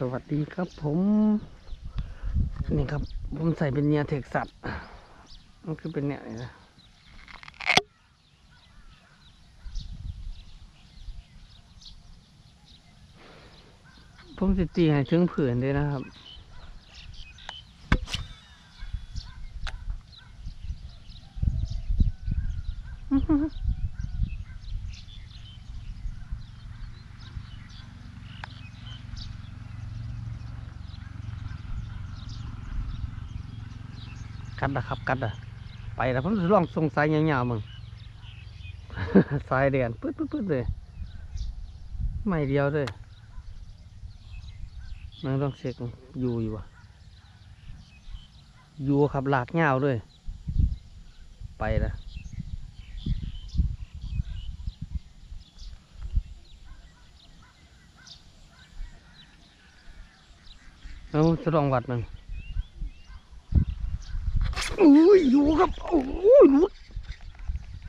สวัสดีครับผมนี่ครับ ผมใส่เป็นเนียเทคสัตว์มันคือเป็นเนี่ยนะผมจะตีให้ถึงผืนเลยนะครับ กัดนะครับ กัดอะไปแล้วผมลองส่งสายยาวๆมึงสายเดียนปึ๊ดปึ๊ดปึ๊ดเลยไม่เดียวเลยมันต้องเช็คอยู่อยู่วะอยู่ครับหลากยาวด้วย ไปละเอาจะลองวัดมัน อุ้ยอยู่ครับ โอ้ยหลุด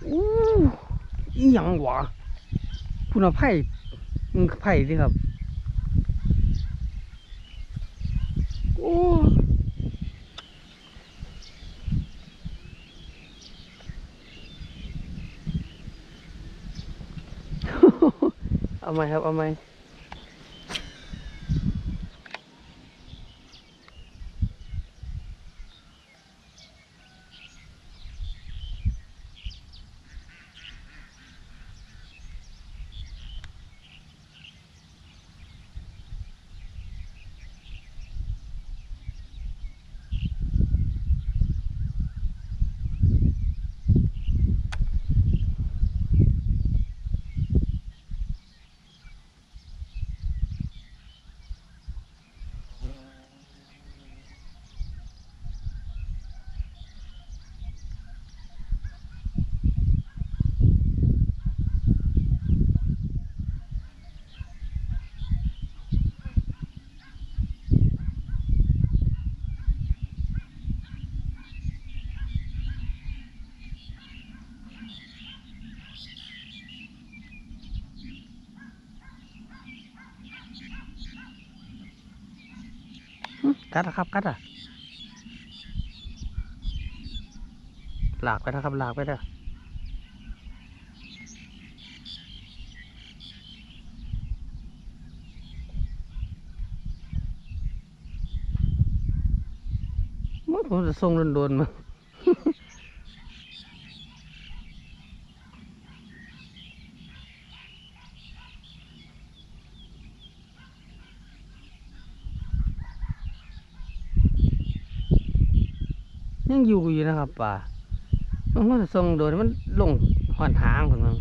อู้อีหยังวะคุณเอาไผ่มึงไผ่ดิครับ โอ้เอาไหมครับ เอาไหม กัดนะครับกัดอะหลากไปนะครับหลากไปเด้อมันผมจะส่งโดนๆมา ยังอยู่อยู่นะครับป่ามันก็จะส่งโดนมันลงหอนหางของมัน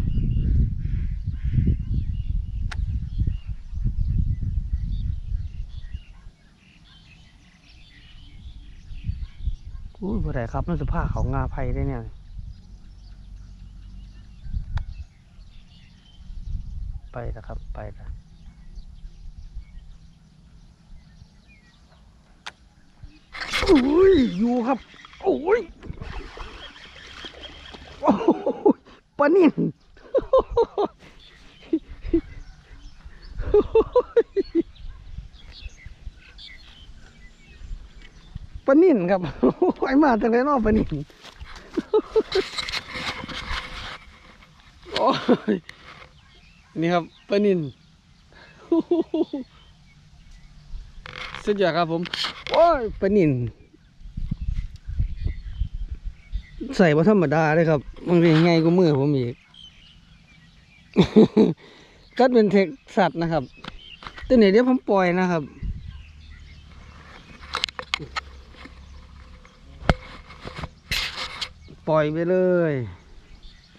อุ้ยบ่ได้ครับนั่นสภาพเขางาไผ่ได้เนี่ยไปแล้วครับไปแล้วโอ้ยอยู่ครับ โอ้ยโอ้ยปลานิ่นปนิ่นครับไอมาจากไหนนอปนิ่นโอ้ยนี่ครับปนินสุดยอดครับผม โอ้ยปนิน ใส่ว่าธรรมดาเลยครับ มันเป็นไงก็มือผมอีกก็เป็นเทคสัตว์นะครับตัวนี้เดี๋ยวผมปล่อยนะครับปล่อยไปเลย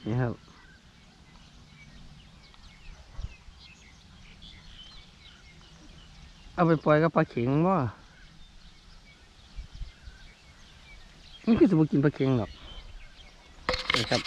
นี่ครับเอาไปปล่อยกับปลาเข็งบ่ามันคือสมกินปลาเข็งหรอก นะครับ